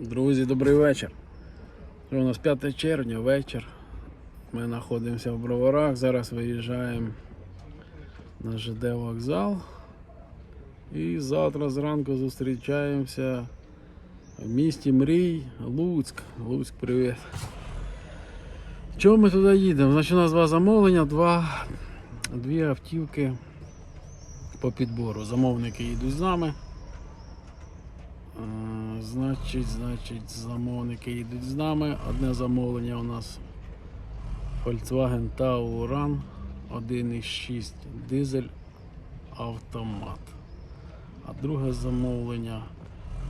Друзі, добрий вечір. У нас 5 червня, вечір. Ми знаходимося в Броварах. Зараз виїжджаємо на ЖД вокзал. І завтра зранку зустрічаємося в місті Мрій, Луцьк. Луцьк, привіт. Чого ми туди їдемо? Значить, у нас два замовлення, два, дві автівки по підбору. Замовники їдуть з нами. Значить, значить, замовники йдуть з нами. Одне замовлення у нас Volkswagen Tauran 1.6 дизель автомат. А друге замовлення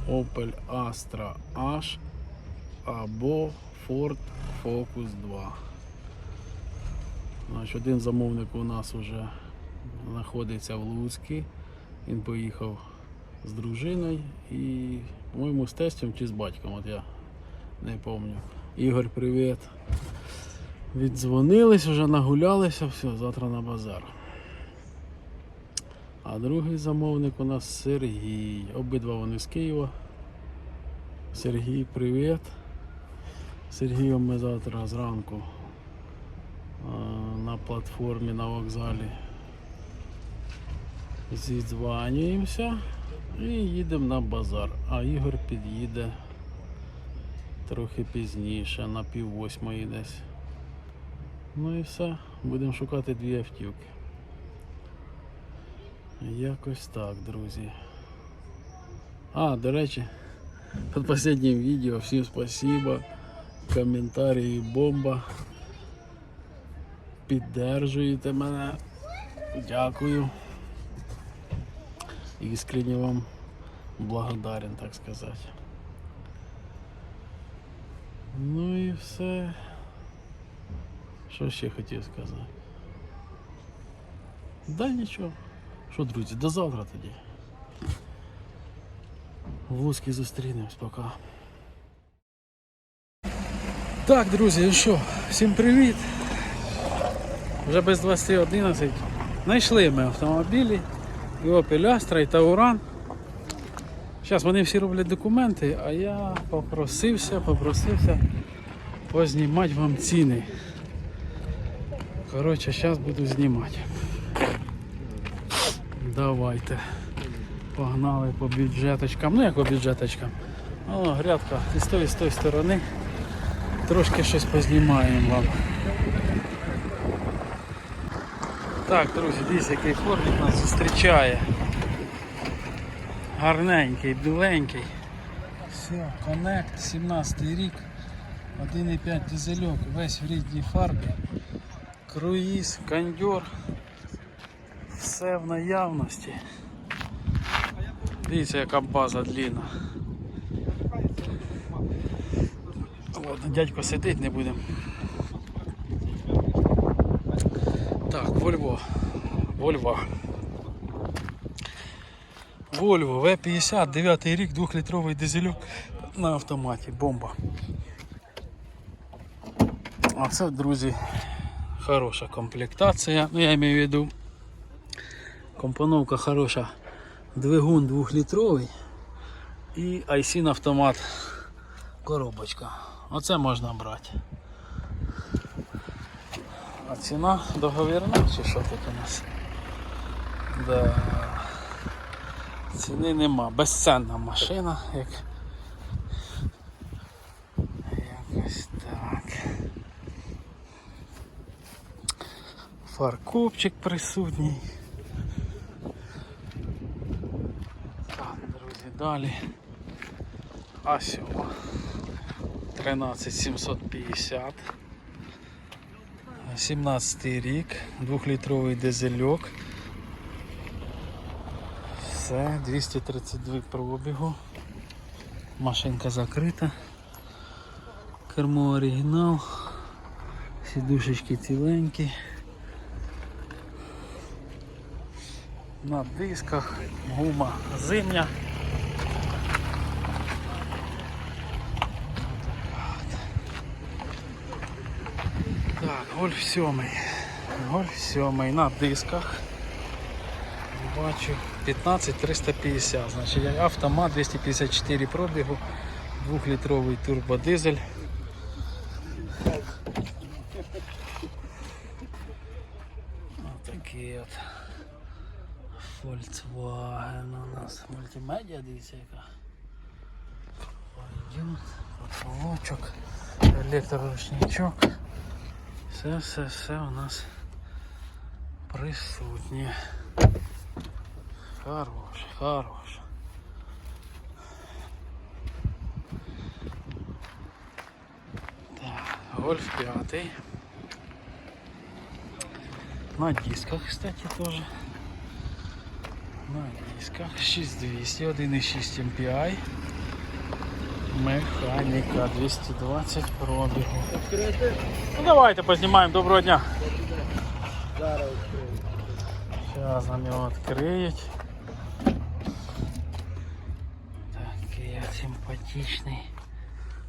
Opel Astra H або Ford Focus 2. Значить, один замовник у нас вже знаходиться в Луцькі. Він поїхав з дружиною і, по-моєму, з тестем чи з батьком, от я не пам'ятаю. Ігор, привіт. Віддзвонились, вже нагулялися, все, завтра на базар. А другий замовник у нас Сергій. Обидва вони з Києва. Сергій, привіт. Сергієм ми завтра зранку на платформі на вокзалі зідзванюємося і їдемо на базар. А Ігор під'їде трохи пізніше, на пів восьмої десь. Ну і все, будемо шукати дві автівки. Якось так, друзі. А, до речі, під останнім відео всім спасибо. Коментарі бомба. Піддержуєте мене. Дякую. Искренне вам благодарен, так сказать. Ну і все. Що ще хотів сказати? Да нічого. Що, друзі, до завтра тоді. В Луцькій зустрінемось, пока. Так, друзі, і що? Всім привіт. Вже без 20.11. Знайшли ми автомобілі. І Opel Astra, і Tauran. Зараз вони всі роблять документи, а я попросився, попросився познімати вам ціни. Коротше, зараз буду знімати. Давайте. Погнали по бюджеточкам. Ну як по бюджеточкам. О, грядка і з тої, з тої сторони. Трошки щось познімаємо вам. Так, друзі, дивіться, який фордик нас зустрічає. Гарненький, біленький. Все, Connect, 17 рік, 1,5 дизельок, весь в рідній фарбі. Круїз, кондьор. Все в наявності. Дивіться, яка база. Ладно, дядько сидить, не будемо. Volvo. Volvo. Volvo V50, 9 рік, 2-літровий дизелюк на автоматі. Бомба. А це, друзі, хороша комплектація. Ну, я маю в виду, компоновка хороша. Двигун 2-літровий і ISIN автомат коробочка. Оце можна брати. А ціна договірна чи що тут у нас? Да. Ціни нема. Безценна машина, як. Якось так. Фаркопчик присутній. Так, друзі, далі. А сьома. 13750. 17 рік, 2-літровий дизельок. Все, 232 пробігу. Машинка закрита. Кермо оригінал. Сідушечки ціленькі. На дисках, гума зимня. Так, гольф 7. Гольф 7 на дисках. Бачу 15350. Значить автомат 254 пробігу. Двухлітровий турбодизель. Отакий от Volkswagen у нас. Мультимедіа, дивіться яка. Пойдет, потолочок, електроручничок. Все, все, все у нас присутнє. Хорош, хорош. Так, гольф п'ятий. На дисках, кстати, тоже. На дисках 6200, 1,6 MPI. Механіка 220 пробігу. Ну давайте познімаємо. Доброго дня. Зараз нам його відкриють. Такий от симпатичний.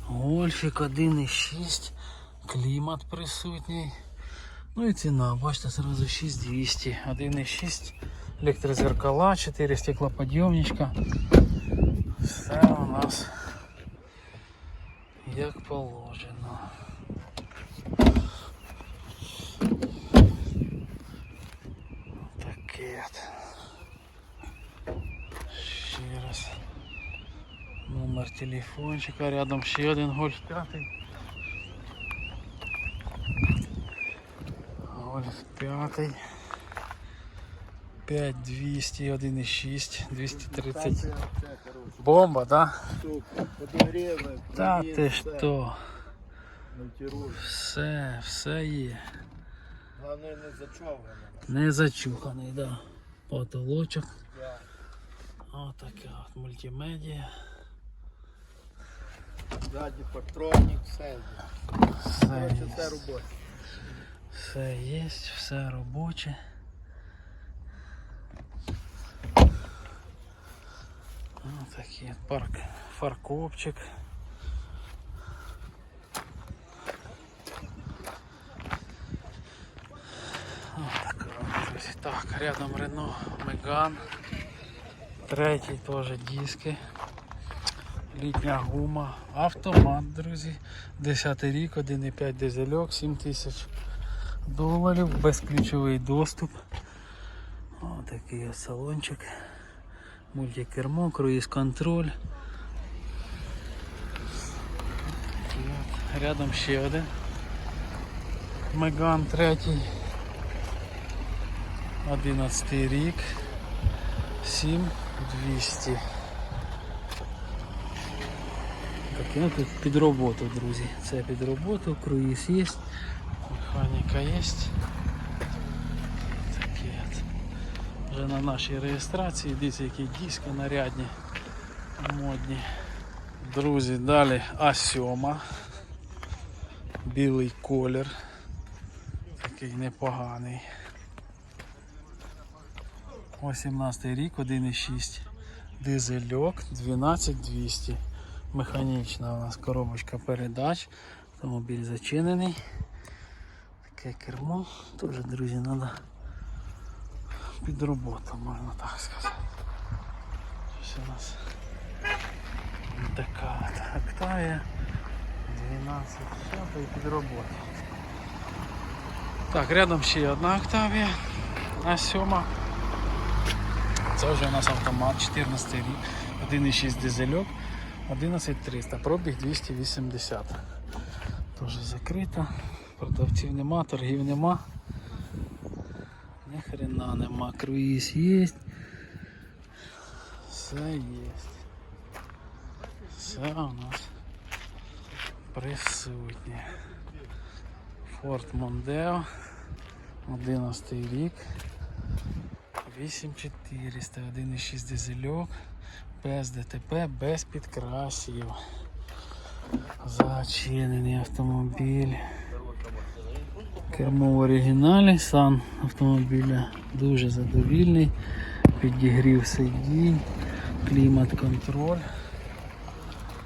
Гольфік 1,6. Клімат присутній. Ну і ціна, бачите, сразу 6200. 1,6. Електрозеркала, 4 стеклоподйомничка. Все у нас як положено. Таке. Ще раз. Номер телефончика, рядом ще один гольф п'ятий. Гольф п'ятий. 5200, 1,6, 230. Бомба, да? Та привіт, ти все. що? Монтируй. Все, все є. Головне не зачовгано. Не зачуханий, да. Потолочок. Отака от мультимедіа. Ззаді патронник, все. Все є. все робоче. Все є, все робоче. Отакий от парк, фаркопчик. Отака. Так, рядом Рено Меган. Третій теж диски. Літня гума. Автомат, друзі. 10 рік, 1,5 дизельок, 7 тисяч доларів, безключовий доступ. Отакий от салончик. Мультикермо, круїз контроль. Рядом ще один. Меган третій. 11 рік. 7200. Так, ну під роботу, друзі. Це під роботу, круїз є, механіка є. Такі от. Вже на нашій реєстрації, дивіться, які диски нарядні, модні. Друзі, далі А7. Білий колір. Такий непоганий. 18 рік, 1,6. Дизельок 12200. Механічна у нас коробочка передач. Автомобіль зачинений. Таке кермо. Теж, друзі, треба під роботу, можна так сказати. Щось у нас така от Октавія. 12 шапа і під роботу. Так, рядом ще одна Октавія. А сьома. Це вже у нас автомат 14 рік, 1,6 дизельок, 11300, пробіг 280. Теж закрита. Продавців нема, торгів нема. Ні хрена нема. Круїз є. Все є. Все у нас присутнє. Ford Mondeo. 11 рік. 8400, 1,6 дизельок, без ДТП, без підкрасів. Зачинений автомобіль. Кермо в оригіналі, стан автомобіля дуже задовільний. Підігрів сидінь, клімат контроль.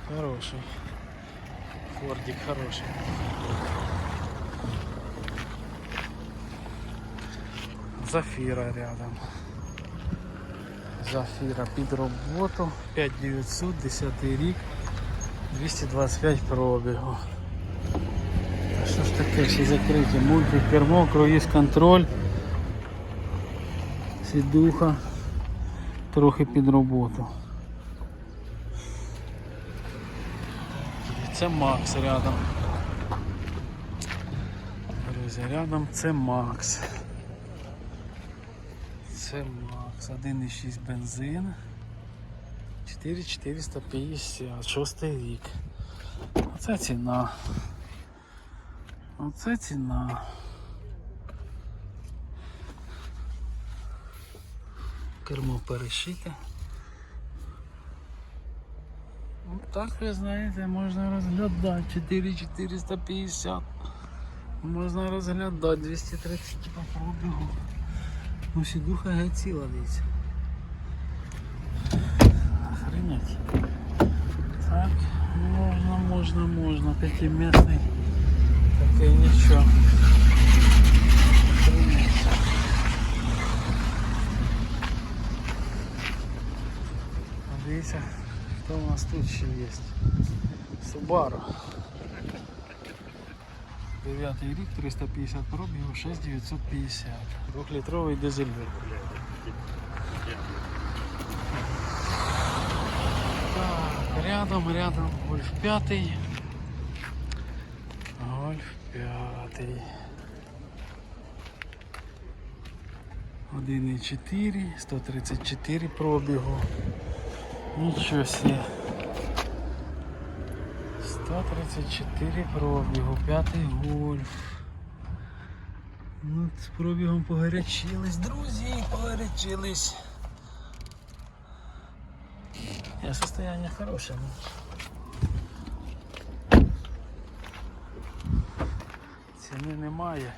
Хороший. Фордик хороший. Зафіра рядом. Зафіра під роботу. 5900, 10 рік. 225 пробігу. Таке, всі закриті? Мультик, кермо, круїз контроль. Сідуха. Трохи під роботу. Це Макс рядом. Друзі, рядом це Макс. Це Макс. 1,6 бензин. 4450, шостий рік. Оце ціна. Оце ціна. Кермо перешите. Ну, так ви знаєте, можна розглядати 4450. Можна розглядати 230 по пробігу. Ну сідуха геть ціла дивіться. Охренеть. Так, можна, можна, можна. Пятимісний. Таке нічого. Охренеть. А Дивіться, хто у нас тут ще є. Subaru. 9 рік, 350 пробігів, 6950. Двохлітровий дизель. Так, рядом, рядом, гольф 5. Гольф 5. 1,4, 134 пробігу. Нічого себе. 134 пробігу, п'ятий гольф. Ну, з пробігом погарячились, друзі, погарячились. Я состояние хорошее. Ціни немає.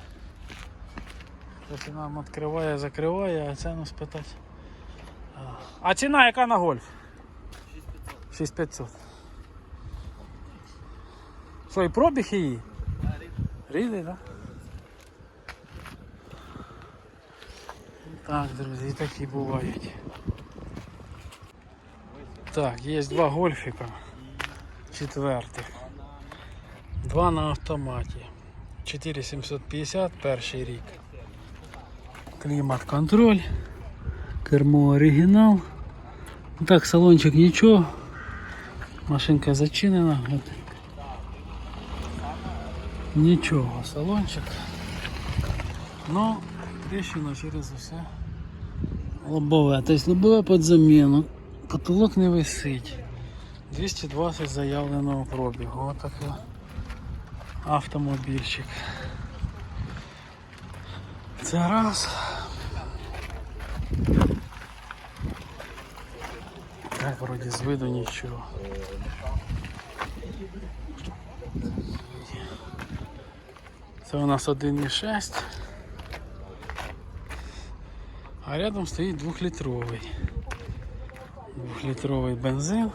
Хтось нам відкриває, закриває, а ціну спитати. А ціна яка на гольф? 6500. Що, і пробіг її? Рідний, так? Так, друзі, такі бувають. Так, є два гольфіка. Четвертих. Два на автоматі. 4750 перший рік. Клімат контроль. Кермо оригінал. Ну Так, салончик нічого. Машинка зачинена. Нічого, салончик. Но тріщина через усе. Лобове, тобто лобове під заміну. Потолок не висить. 220 заявленого пробігу. Отакий автомобільчик. Це раз. Так, вроді з виду нічого. Це у нас 1,6. А рядом стоїть двохлітровий. Двохлітровий бензин.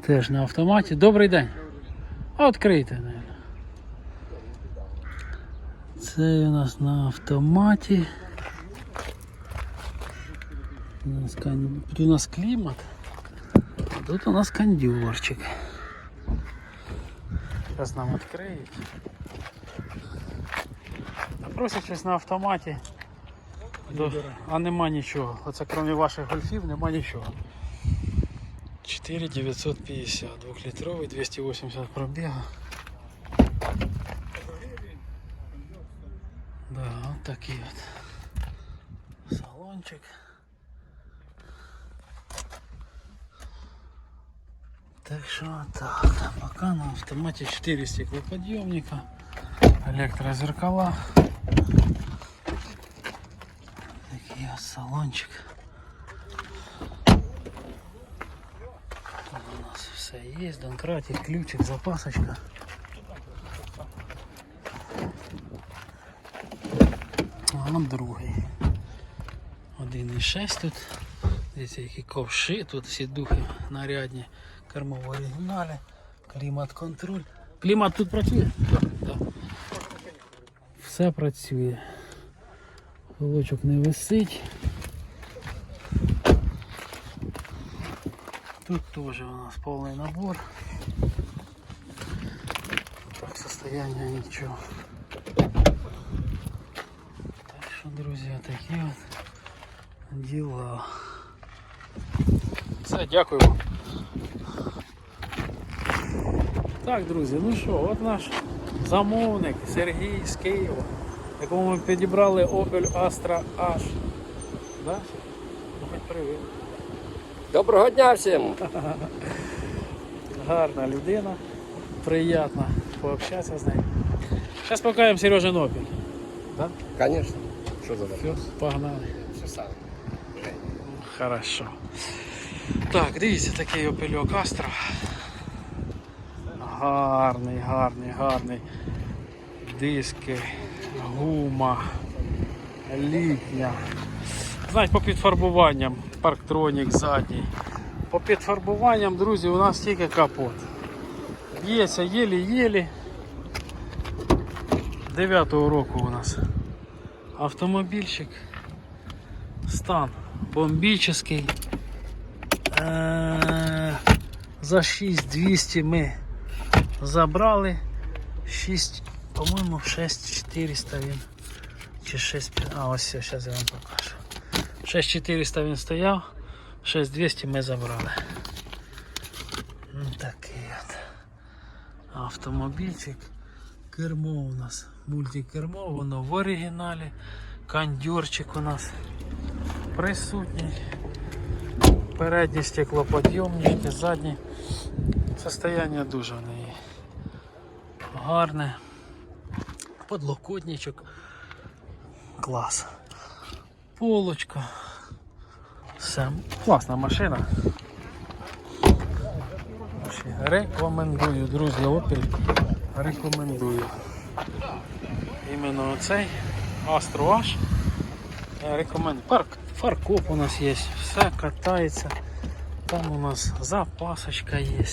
Теж на автоматі. Добрий день. А, Відкрийте, наверное. Це у нас на автоматі. У нас кон- Тут у нас клімат. Тут у нас кондюрчик. Зараз нам відкриють. Просять щось на автоматі. А нема нічого. Оце крім ваших гольфів нема нічого. 4950, 2-літровий, 280 пробіга. Да, от такий от салончик. Так що так, пока на автомате 4 стеклоподъемника, электрозеркала. Такий ось салончик. Тут у нас все є, донкратик, ключик, запасочка. А нам другий. 1,6 тут. Дивіться, які ковши, тут всі духи нарядні. Кермо в оригіналі, клімат контроль. Клімат тут працює? Так. Все працює. Волочок не висить. Тут теж у нас повний набор. Так, состояние нічого. Так що, друзі, такі от діла. Все, дякую вам. Так, друзі, ну що, от наш замовник Сергій з Києва, якому ми підібрали Opel Astra H. Да? Ну, хоч привіт. Доброго дня всім! Гарна людина, приємно пообщатися з нею. Зараз покажемо Сережин Opel. Да? Звісно. Що за Все, погнали. Все саме. Хорошо. Так, дивіться, такий опельок Astra. Гарний, гарний, гарний. Диски, гума, літня. Знаєте, по підфарбуванням, парктронік задній. По підфарбуванням, друзі, у нас тільки капот. Б'ється єлі-єлі. 9-го року у нас автомобільчик. Стан бомбічний. Е, За 6200 ми забрали. 6, по-моєму, 6400 він. Чи 6, а ось все, зараз я вам покажу. 6400 він стояв, 6200 ми забрали. Ну, Такий от автомобільчик. Кермо у нас мультикермо, воно в оригіналі. Кондьорчик у нас присутній. Передні стеклоподйомнички, задні. Состояние дуже в неї гарне. Подлокотничок. Клас. Полочка. Все. Класна машина. Рекомендую, друзі, Opel. Рекомендую. Іменно оцей Astro H. Я рекомендую. Парк, фаркоп у нас є, все катається. Там у нас запасочка є.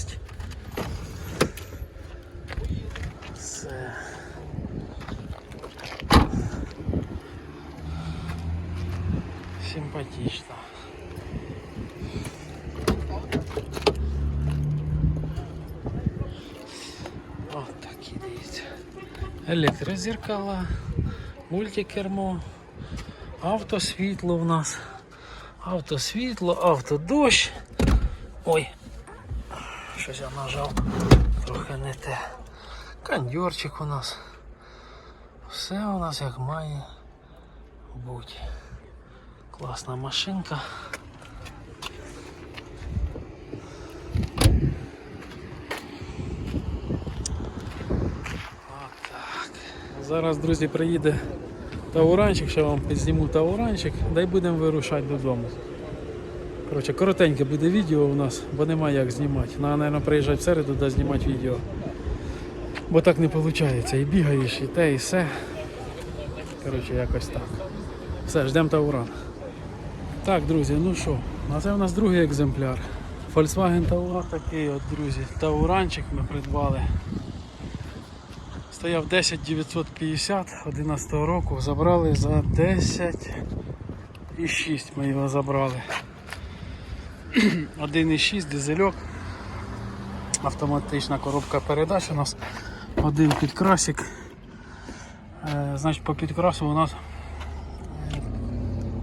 Все. Симпатично. От такі дивіться. Електрозеркала, мультикермо, автосвітло в нас. Автосвітло, автодощ. Ой, щось я нажав, трохи не те. Кондьорчик у нас. Все у нас як має бути. Класна машинка. Зараз, друзі, приїде Тауранчик, ще вам підзніму Тауранчик, дай будемо вирушати додому. Коротше, коротеньке буде відео у нас, бо немає як знімати. Треба, мабуть, приїжджати в середу да знімати відео. Бо так не виходить. І бігаєш, і те, і все. Коротше, якось так. Все, ждемо Тауран. Так, друзі, ну що, а це у нас другий екземпляр. Volkswagen Tauran такий от, друзі. Тауранчик ми придбали. Стояв 10 950 11 року, забрали за 10 і 6 ми його забрали. 1,6 дизельок. Автоматична коробка передач у нас. Один підкрасик. Е, значить по підкрасу у нас е,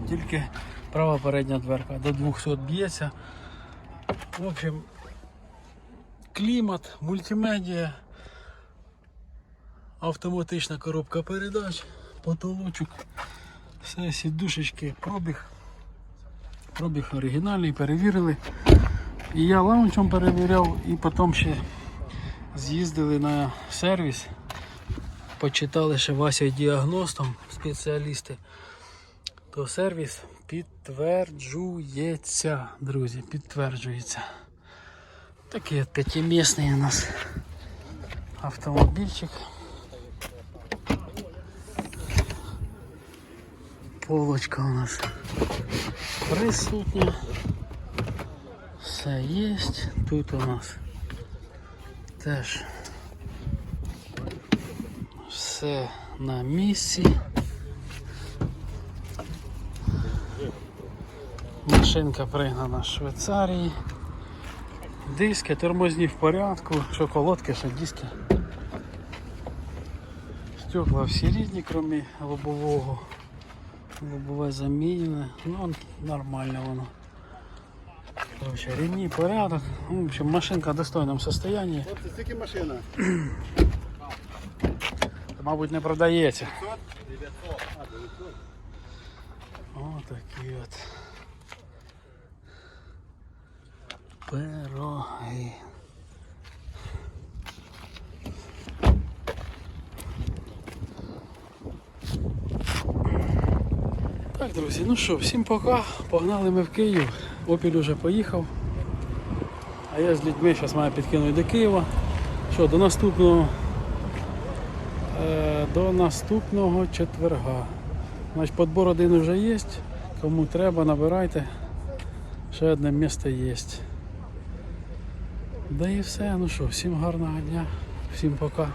тільки права передня дверка до 200 б'ється. В общем, клімат, мультимедіа, автоматична коробка передач, потолочок, все, сідушечки, пробіг. Пробіг оригінальний, перевірили. І я лаунчем перевіряв, і потім ще з'їздили на сервіс, почитали ще Вася діагностом спеціалісти, то сервіс підтверджується, друзі, підтверджується. Такий от п'ятимісний у нас автомобільчик. Полочка у нас присутня. Все є. Тут у нас теж все на місці. Машинка пригнана з Швейцарії. Диски, тормозні в порядку, що колодки, що диски. Стекла всі рідні, крім лобового. Лобове замінене. Ну, нормально воно. Короче, ремні, порядок. Ну, в общем, машинка в достойному состоянии. Хлопці, скільки машина? Мабуть, не продається. 900. А, 900. О, такі от. Пироги. Так, друзі, ну що, всім пока. Погнали ми в Київ. Опіль уже поїхав. А я з людьми зараз маю підкинути до Києва. Що, до наступного. Е, до наступного четверга. Значить, подбор один вже є. Кому треба, набирайте. Ще одне місце є. Да і все. Ну що, всім гарного дня, всім пока.